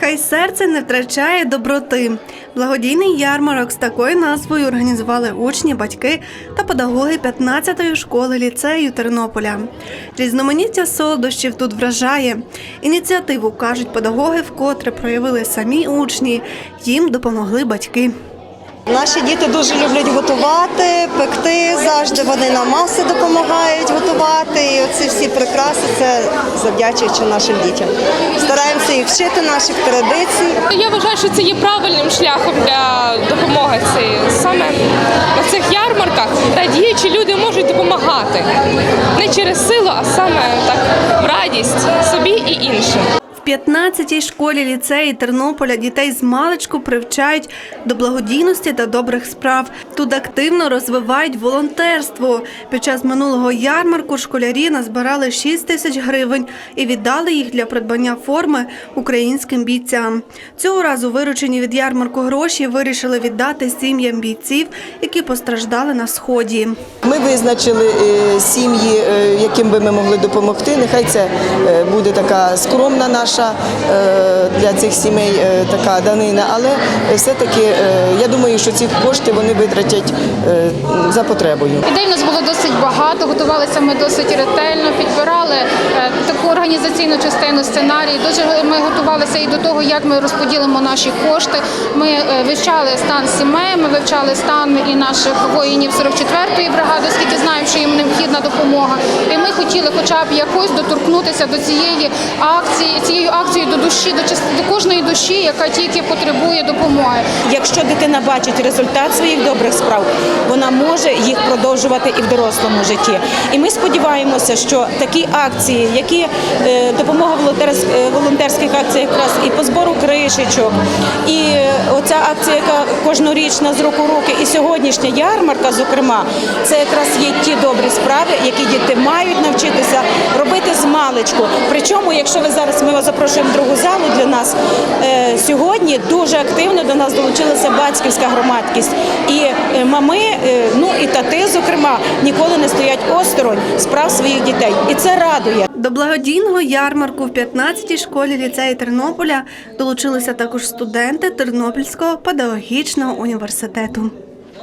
Хай серце не втрачає доброти. Благодійний ярмарок з такою назвою організували учні, батьки та педагоги 15-ї школи ліцею Тернополя. Різноманіття солодощів тут вражає. Ініціативу кажуть педагоги, вкотре проявили самі учні. Їм допомогли батьки. Наші діти дуже люблять готувати, пекти. Завжди вони нам маси допомагають готувати. І оці всі прикраси це завдячуючи нашим дітям. Стараємося їх вчити наших традицій. Я вважаю, що це є правильним шляхом для допомоги. цієї. саме на цих ярмарках радіючі люди можуть допомагати не через силу, а саме так в радість собі і іншим. В 15-й школі ліцеї Тернополя дітей з маличку привчають до благодійності та добрих справ. Тут активно розвивають волонтерство. Під час минулого ярмарку школярі назбирали 6 тисяч гривень і віддали їх для придбання форми українським бійцям. Цього разу виручені від ярмарку гроші вирішили віддати сім'ям бійців, які постраждали на сході. Ми визначили е, сім'ї, е, яким би ми могли допомогти. Нехай це е, буде така скромна наша е, для цих сімей е, така данина, але все-таки е, я думаю, що ці кошти вони витратять за потребою. Ідей у нас було досить багато, готувалися ми досить ретельно, підбирали таку організаційну частину сценарій. Дуже ми готувалися і до того, як ми розподілимо наші кошти. Ми вивчали стан сімей, ми вивчали стан і наших воїнів 44-ї бригади, оскільки знаємо, що їм необхідна допомога. І ми хотіли, хоча б якось доторкнутися до цієї акції, цією акцією до душі, до до кожної душі, яка тільки потребує допомоги. Якщо дитина бачить результат своїх добрих справ, вона може їх продовжувати і в дорослому житті. І ми сподіваємося, що такі акції, які е, допомога е, волонтерських акцій, якраз і по збору кришечок, і е, оця акція, яка кожнорічна з року руки, і сьогоднішня ярмарка, зокрема, це якраз є ті добрі справи, які діти мають навчитися робити з маличку. Причому, якщо ви зараз ми запрошуємо другу залу для нас е, сьогодні дуже активно до нас долучилася батьківська громадськість. І е, мами, е, ну і тати, зокрема, ніколи не стоять осторонь справ своїх дітей. І це радує. До благодійного ярмарку в 15-й школі ліцею Тернополя долучилися також студенти Тернопільського педагогічного університету.